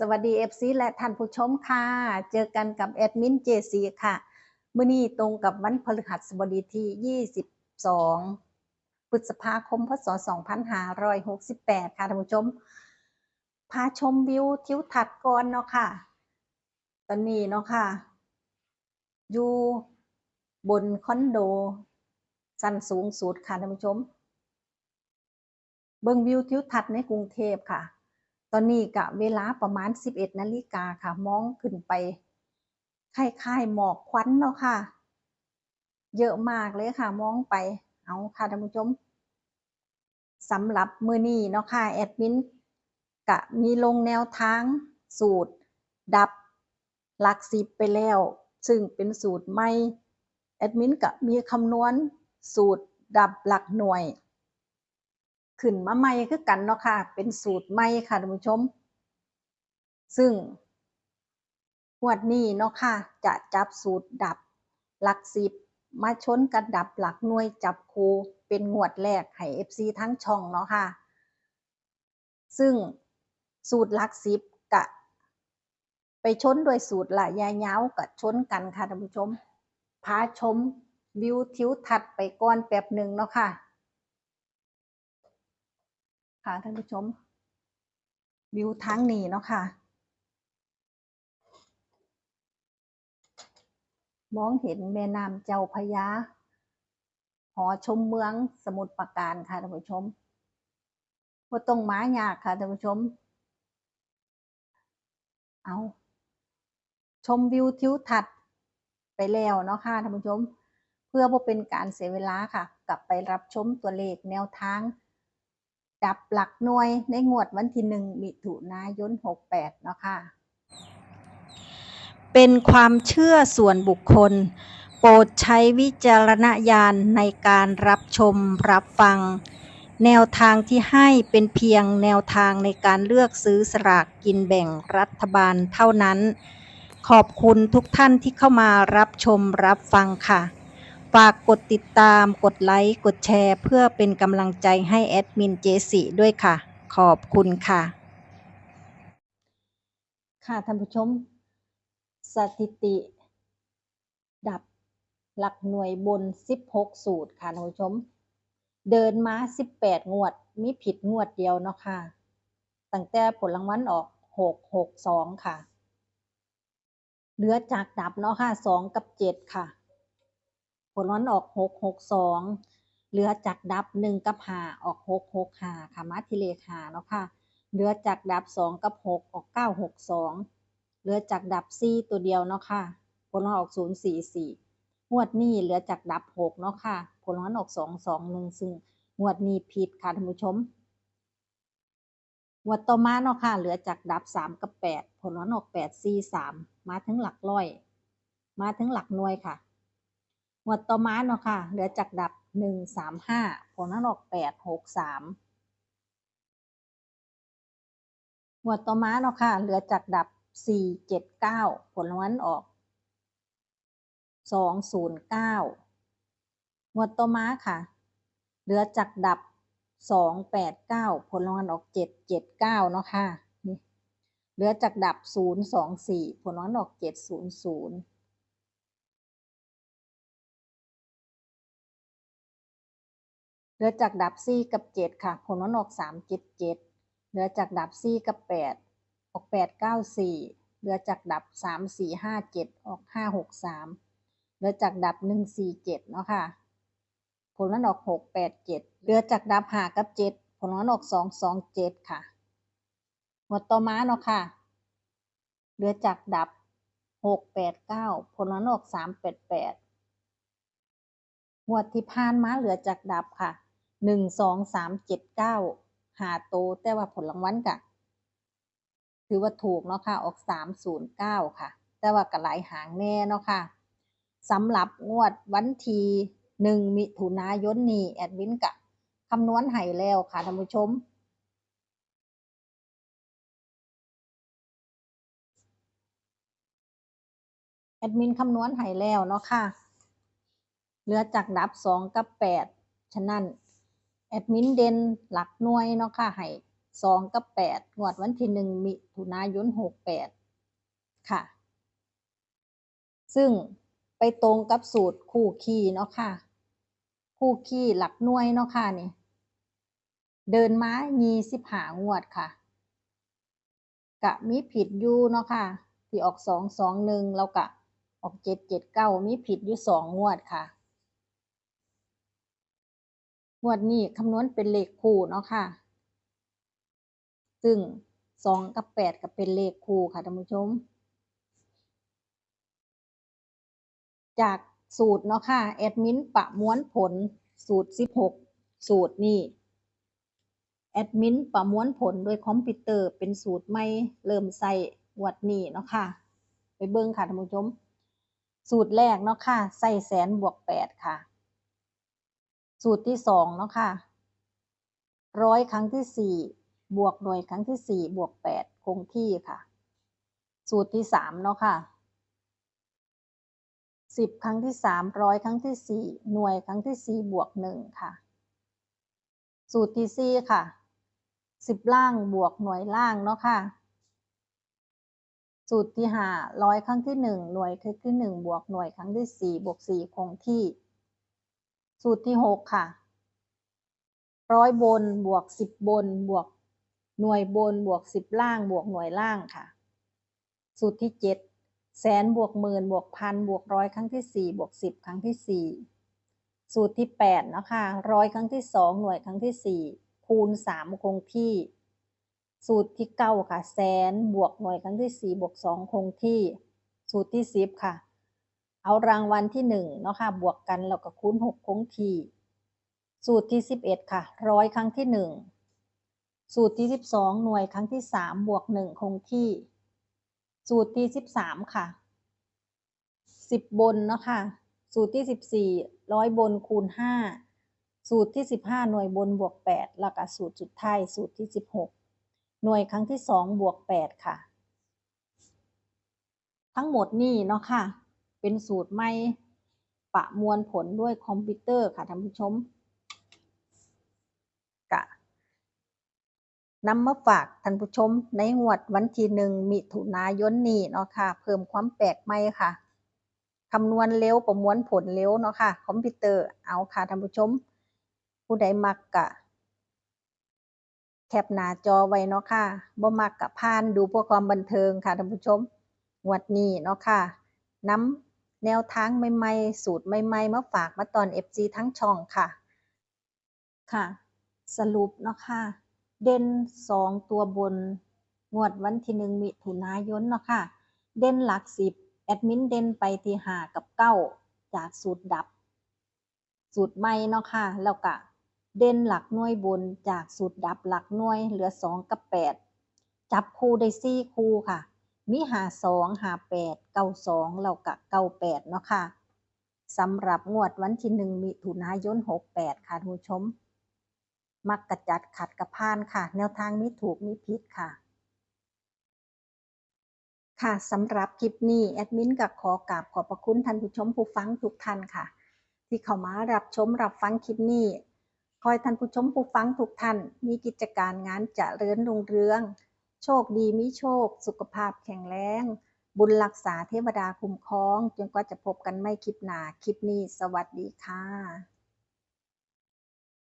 สวัสดี FC และท่านผู้ชมค่ะ เจอกันกับแอดมินเจซีค่ะมื้อนี้ตรงกับวันพฤหัสบดีที่ 22 พฤษภาคม พศ 2568 ค่ะท่านผู้ชม พาชมวิวทิวทัศน์ก่อนเนาะค่ะ ตอนนี้เนาะค่ะ อยู่บนคอนโดชั้นสูงสุดค่ะท่านผู้ชม เบิ่งวิวทิวทัศน์ในกรุงเทพค่ะ ตอนนี้กะเวลาประมาณ 11นาฬิกาค่ะ มองขึ้นไปคล้ายๆหมอกควันเนาะค่ะ เยอะมากเลยค่ะ มองไป เอาค่ะท่านผู้ชมสำหรับมือนี้เนาะค่ะ แอดมินกะมีลงแนวทางสูตร ดับหลักสิบไปแล้ว ซึ่งเป็นสูตรใหม่ แอดมินกะมีคำนวณสูตรดับหลักหน่วย ขึ้นมาใหม่คือกันเนาะค่ะ เป็นสูตรใหม่ค่ะท่านผู้ชม ซึ่งงวดนี้เนาะค่ะ จะจับสูตรดับหลักสิบมาชนกันดับหลักหน่วยจับคูเป็นงวดแรกให้ FC ทั้งช่องเนาะค่ะ ซึ่งสูตรหลักสิบกะ ไปชนด้วยสูตรละยายาวกับชนกันค่ะท่านผู้ชมพาชมวิวทิวทัศน์ไปก่อนแป๊บหนึ่งเนาะค่ะ ค่ะท่านผู้ชม วิวทั้งนี้เนาะค่ะ มองเห็นแม่น้ำเจ้าพยา หอชมเมืองสมุทรปราการค่ะท่านผู้ชมบ่าต้องมายากค่ะท่านผู้ชม เอา ชมวิวทิวทัศน์ไปแล้วเนาะค่ะท่านผู้ชม เพื่อบ่เป็นการเสียเวลาค่ะ กลับไปรับชมตัวเลขแนวทาง ดับหลักหน่วยในงวดวันที่หนึ่งมิถุนายน 68 เนาะค่ะ เป็นความเชื่อส่วนบุคคล โปรดใช้วิจารณญาณในการรับชมรับฟัง แนวทางที่ให้เป็นเพียงแนวทางในการเลือกซื้อสลากกินแบ่งรัฐบาลเท่านั้น ขอบคุณทุกท่านที่เข้ามารับชมรับฟังค่ะ ฝากกดติดตาม กดไลค์ กดแชร์ เพื่อเป็นกำลังใจให้แอดมินเจสิด้วยค่ะ ขอบคุณค่ะ ค่ะท่านผู้ชม สถิติ ดับหลักหน่วยบน 16 สูตรค่ะท่านผู้ชม เดินมา 18 งวด มีผิดงวดเดียวเนาะค่ะ ตั้งแต่ผลรางวัลออก 662 ค่ะ เหลือจากดับเนาะค่ะ 2 กับ 7 ค่ะ ลวัลออก662เหลือจากดับ1กับ5ออก665ค่ะมาที่เลข5เนาะค่ะเหลือจากดับ2กับ6ออก962เหลือจากดับ4ตัวเดียวเนาะค่ะผลวัลออก044งวดนี้เหลือจากดับ6เนาะค่ะผลรางวัลออก221ซึ่งงวดนี้ผิดค่ะท่านผู้ชมงวดต่อมาเนาะค่ะเหลือจากดับ3กับ8ผลวัลออก843มาถึงหลักร้อย มาถึงหลักหน่วยค่ะ วดต่อมาเนาะค่ะ เหลือจากดับหนึ่งสามห้าผลนั้นออกแปดหกสามหวดต่อมาเนาะค่ะ เหลือจากดับสี่เจ็ดเก้าผลนั้นออกสองศูนย์เก้าหวดต่อมาค่ะ เหลือจากดับสองแปดเก้าผลนั้นออกเจ็ดเจ็ดเก้าเนาะค่ะ เหลือจากดับศูนย์สองสี่ผลนั้นออกเจ็ดศูนย์ศูนย์ เหลือจากดับ4กับ7ค่ะ ผลรางวัลออก377เหลือจากดับ4กับ8ออก894เหลือจากดับ3457ออก563เหลือจากดับ147เนาะค่ะ ผลรางวัลออก687เหลือจากดับ5กับ7ผลรางวัลออก227ค่ะงวดต่อมาเนาะค่ะ เหลือจากดับ689ผลรางวัลออก388งวดที่ผ่านมาเหลือจากดับค่ะ หนึ่งสองสามเจ็ดเก้าหาโตแต่ว่าผลรางวัลกะถือว่าถูกเนาะค่ะออกสามศูนย์เก้าค่ะ แต่ว่ากะหลายหางแน่เนาะค่ะสำหรับงวดวันที่หนึ่งมิถุนายนนี้แอดมินกะคำนวณให้แล้วค่ะท่านผู้ชมแอดมินคำนวณให้แล้วเนาะค่ะ เหลือจากดับสองกับแปดฉะนั้น แอดมินเด่นหลักหน่วยเนาะค่ะให้สองกับแปดงวดวันที่หนึ่งมิถุนายนหกแปดค่ะ ซึ่งไปตรงกับสูตรคู่คีเนาะค่ะ คู่คีหลักหน่วยเนาะค่ะนี่เดินมายีสิบหางวดค่ะกะมีผิดอยู่เนาะค่ะ ที่ออกสองสองหนึ่งแล้วกะออกเจ็ดเจ็ดเก้ามีผิดอยู่สองงวดค่ะ งวดนี้คำนวณเป็นเลขคู่เนาะค่ะ ซึ่งสองกับแปดก็เป็นเลขคู่ค่ะท่านผู้ชม จากสูตรเนาะค่ะแอดมินประมวลผลสูตร16สูตรนี่แอดมินประมวลผลโดยคอมพิวเตอร์เป็นสูตรใหม่เริ่มใส่งวดนี้เนาะค่ะ ไปเบิ่งค่ะท่านผู้ชม สูตรแรกเนาะค่ะใส่แสนบวก8ค่ะ สูตรที่สองเนาะค่ะร้อยครั้งที่สี่บวกหน่วยครั้งที่สี่บวกแปดคงที่ค่ะ สูตรที่สามเนาะค่ะสิบครั้งที่สามร้อยครั้งที่สี่หน่วยครั้งที่สี่บวกหนึ่งค่ะ สูตรที่สี่ค่ะสิบล่างบวกหน่วยล่างเนาะค่ะสูตรที่ห้าร้อยครั้งที่หนึ่งหน่วยครั้งที่หนึ่งบวกหน่วยครั้งที่สี่บวกสี่คงที่ สูตรที่หกค่ะ ร้อยบนบวกสิบบนบวกหน่วยบนบวกสิบล่างบวกหน่วยล่างค่ะ สูตรที่เจ็ดแสนบวกหมื่นบวกพันบวกร้อยครั้งที่สี่บวกสิบครั้งที่สี่สูตรที่แปดนะคะร้อยครั้งที่สองหน่วยครั้งที่สี่คูณสามคงที่ สูตรที่เก้าค่ะแสนบวกหน่วยครั้งที่สี่บวกสองคงที่ สูตรที่สิบค่ะ เอารางวัลที่หนึ่งเนาะค่ะบวกกันแล้วก็คูณหกคงที่ สูตรที่สิบเอ็ดค่ะร้อยครั้งที่หนึ่งสูตรที่สิบสองหน่วยครั้งที่สามบวกหนึ่งคงที่ สูตรที่สิบสามค่ะสิบบนเนาะค่ะสูตรที่สิบสี่ร้อยบนคูณห้าสูตรที่สิบห้าหน่วยบนบวกแปดแล้วก็สูตรสุดท้ายสูตรที่สิบหกหน่วยครั้งที่สองบวกแปดค่ะ ทั้งหมดนี่เนาะค่ะ เป็นสูตรไม่ประมวลผลด้วยคอมพิวเตอร์ค่ะท่านผู้ชมกะนำมาฝากท่านผู้ชมในงวดวันที่หนึ่งมิถุนายนนี้เนาะค่ะ เพิ่มความแปลกใหม่ค่ะคำนวณเร็วประมวลผลเร็วเนาะค่ะ คอมพิวเตอร์เอาค่ะท่านผู้ชม ผู้ใดมักกะแคปหน้าจอไว้เนาะค่ะบ่มักกะพานดูเพื่อความบันเทิงค่ะท่านผู้ชม งวดนี้เนาะค่ะน้ำ แนวทางใหม่ๆ สูตรใหม่ๆ มาฝากมาตอน FG ทั้งช่องค่ะ ค่ะ สรุปเนาะค่ะ เด่นสองตัวบน งวดวันที่หนึ่งมิถุนายนเนาะค่ะ เด่นหลักสิบแอดมินเด่นไปที่หากับเก้าจากสูตรดับ สูตรใหม่เนาะค่ะ แล้วก็เด่นหลักหน่วยบนจากสูตรดับหลักหน่วยเหลือสองกับแปดจับคู่ได้สี่คู่ค่ะ มีหาสองหาแปดเก้าสองแล้วก็เก้าแปดเนาะค่ะสำหรับงวดวันที่หนึ่งมิถุนายนหกแปดค่ะท่านผู้ชม มักกระจัดขัดกระพานค่ะ แนวทางมีถูกมีผิดค่ะค่ะสำหรับคลิปนี้แอดมินกับขอกราบขอบพระคุณท่านผู้ชมผู้ฟังทุกท่านค่ะ ที่เข้ามารับชมรับฟังคลิปนี้ คอยท่านผู้ชมผู้ฟังทุกท่าน มีกิจการงานจะเริญรุ่งเรือง โชคดีมิโชค สุขภาพแข็งแรง บุญรักษาเทวดาคุ้มครอง จนกว่าจะพบกันไม่คลิปหนาคลิปนี้ สวัสดีค่ะ